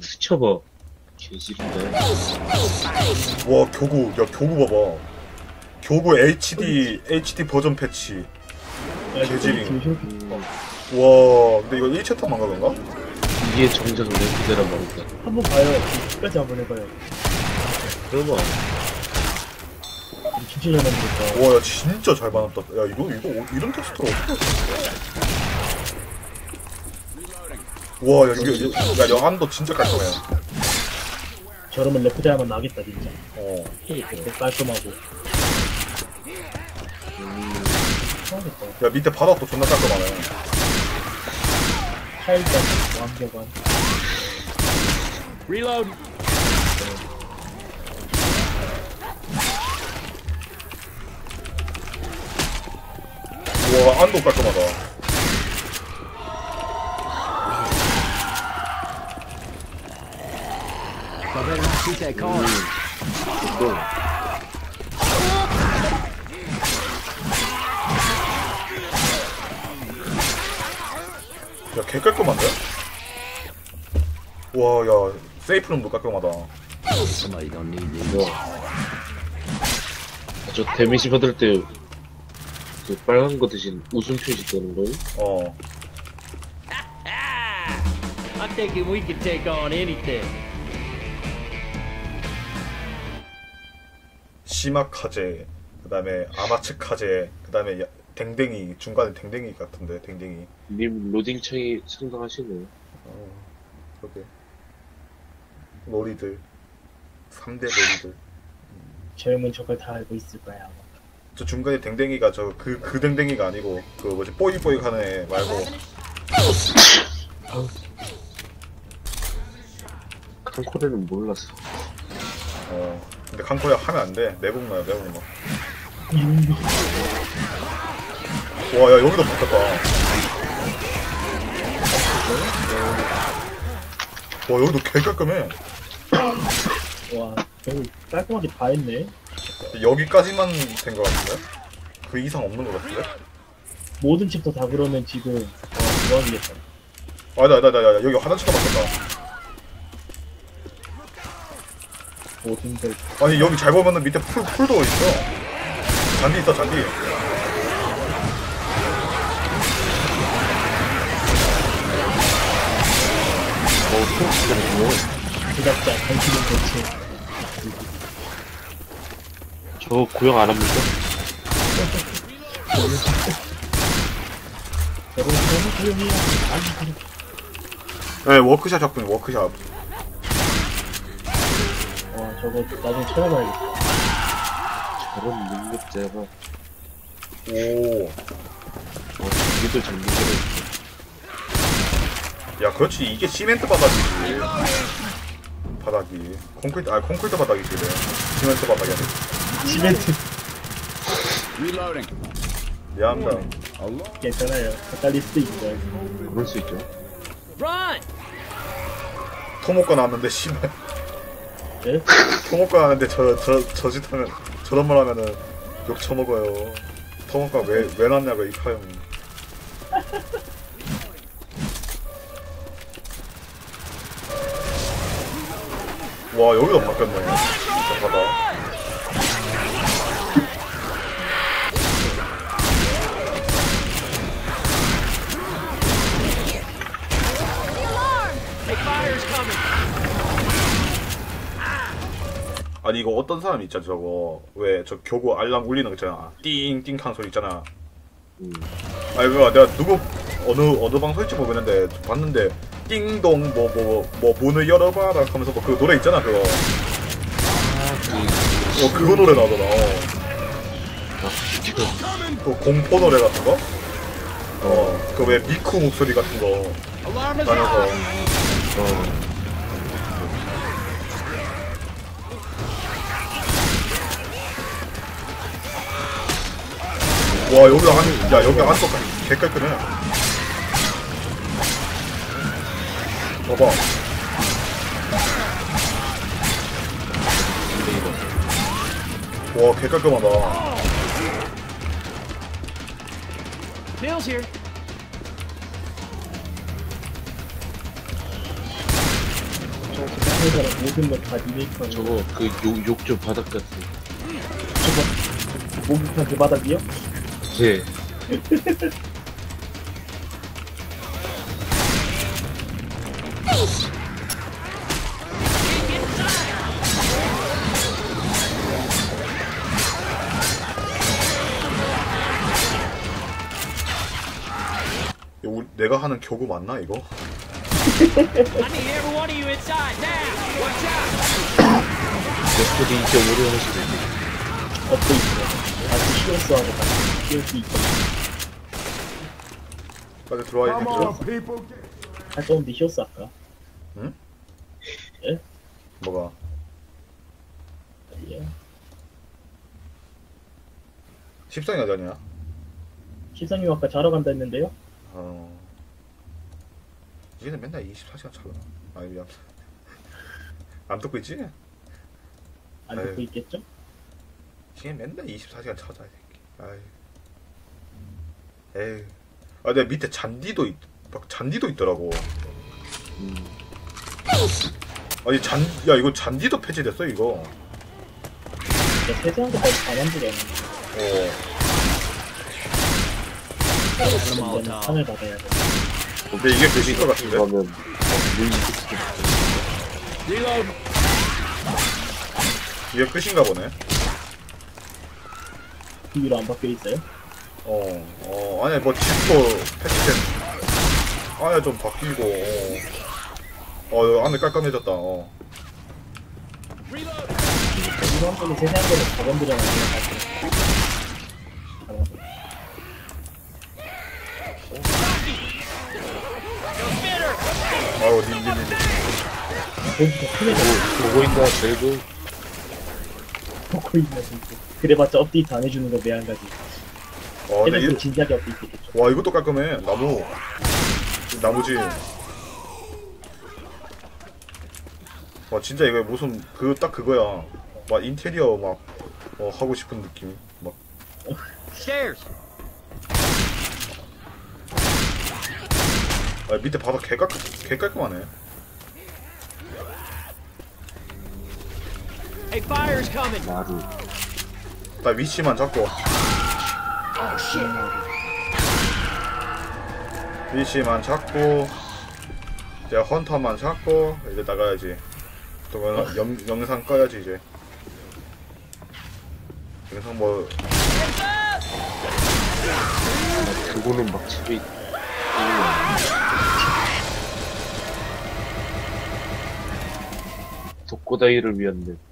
텍스처 봐. 개지린데. 와 교구 야 교구 봐봐 교구 HD HD 버전 패치 개질이. 와 근데 이거 1챕터만 가 그런가? 이게 정작 랭크대란 말이다. 한번 봐요. 끝까지 한번 해봐요. 그러면 진짜 잘 만들었다. 와야 진짜 잘 만났다 야 이거 이거 어- 이런 텍스트를 어떻게 와야 이게 야 여안도 진짜 깔끔해 저러면 레프자야만 나겠다 진짜. 어 되게 깔끔하고. 하겠다. 야 밑에 바닥도 존나 깔끔하네 타일까지 완벽한. Reload. 와 안도 깔끔하다 I better not shoot that car. 이거 야개 깔끔한데? 와 야 세이프룸도 깔끔하다. 이거. 저 데미지 받을 때, 그 빨간 거 대신 웃음 표시 뜨는 거요? 어 I'm thinking we can take on anything. 시마카제 그 다음에 아마츠카제 그 다음에 댕댕이 중간에 댕댕이 같은데 댕댕이 님 로딩 창이 상당하시네요. 어 그러게 놀이들 3대 놀이들 젊은 척을 다 알고 있을 거야. 아마. 저 중간에 댕댕이가 저그그 댕댕이가 아니고 그 뭐지 뽀익뽀익 하는 애 말고 칸코레는 몰랐어. 어 근데 칸코야 하면 안돼 내국나야 내국나 와야 여기도 바뀌었다 와 여기도 개 깔끔해 와, 저거 깔끔하게 다 했네. 여기까지만 된 것 같은데? 그 이상 없는 것 같은데? 모든 챕터 다 그러면 지금 어, 대박이겠다. 아니다 아니다 아니다 여기 화장실도 바뀌었다 걸 아니 여기 잘 보면은 밑에 풀, 풀도 있어. 잔디 있어 잔디. 어, 텍스트가 제작자 당신은 대체. 저 구형 안 합니까? 여러분 너무 조용히 아니 네 워크샵 작품이 워크샵. 와 저거 나중에 찾아봐야겠다. 저런 능력자가, 오야 어, 자기도 장비들을 그렇지 이게 시멘트 바닥이지 바닥이 콘크리트 아 콘크리트 바닥이지 그래 시멘트 바닥이 아니고 시멘트 Reloading. 미안합니다 괜찮아요. 헷갈릴 수도 있어요. 그럴 수 있죠. Run! 토목과 나왔는데 씨발 예? 토목과 나왔는데 저 저 저짓 하면 저런 말 하면은 욕 처먹어요. 토목과 왜 왜 났냐고 이 카형 와 여기도 바뀌었네. 이상하다 아니 이거 어떤 사람 있잖아 저거 왜 저 교구 알람 울리는 거 있잖아 띵띵 하는 소리 있잖아 음. 아니 그거 내가 누구 어느 어느 방송일지 모르겠는데 봤는데 띵동 뭐뭐 뭐 문을 열어봐라 하면서 뭐 그 노래 있잖아 그거 어 그거 노래 나더라 어. 그 공포 노래 같은 거? 어그 왜 미쿠 목소리 같은 거 나면서 out! 어, 와 여기 안, 야 여기 안쪽 개 깔끔해 봐봐 와 개 깔끔하다 Bill's here. 회사랑 모든 걸다 리메이크한 거. 저거 그 욕, 욕조 바닥 같은. 저거 목욕한 그 바닥이요? 네. 이거 우리- 내가 하는 교구 맞나 이거? I need every one of you inside now. Watch out. 몇분이 이제 오래 하시는데. 업도 있어. 아주 시어 스 하고 띄울 수 있고. 빨리 들어와 있는 줄할거 없는데 시어스 할까? 뭐가? 예. 십상이 하자냐? 시상님 아까 자러 간다 했는데요? 어. 얘는 맨날 24시간 차구나. 아니 미안. 안 듣고 있지? 안 아유. 듣고 있겠죠? 걔 맨날 24시간 찾아 이 새끼. 아이. 에이. 아 내가 밑에 잔디도 있, 막 잔디도 있더라고. 음. 아니 잔, 야 이거 잔디도 폐지됐어 이거. 세세한 것까지 다 만들어. 어. 이제는 상을 받아야 돼. 근데 이게 끝인 것 같은데? 그러면. 이게 끝인가 보네. 비위로 안 바뀌어 있어요? 어, 어, 아니, 뭐, 집도 패치된, 아야 좀 바뀌고, 어, 어, 안에 깔끔해졌다, 어. Reload. 일반적인 세세한 거는 다 건드려야 돼. 아우, 님, 님, 님. 거기서 큰일 나. 보고 있나, 그래도. 보고 있나, 진짜. 그래봤자 업데이트 안 해주는 거 매한가지. 어, 근데 해놓고 이, 진작에 업데이트 했겠죠. 와, 이것도 깔끔해. 나무. 나무지. 와, 진짜 이거 무슨, 그, 딱 그거야. 막 인테리어 막, 어, 하고 싶은 느낌. 막. 아, 밑에 바닥 개 깔끔, 개 깔끔하네. Hey, fire's coming. 나루. 나 위치만 잡고. 위치만 잡고 이제 헌터만 잡고 이제 나가야지 또 영, 영, 영상 꺼야지 이제 영상 뭐 그거는 막 집에. 독고다이를 위한 맵.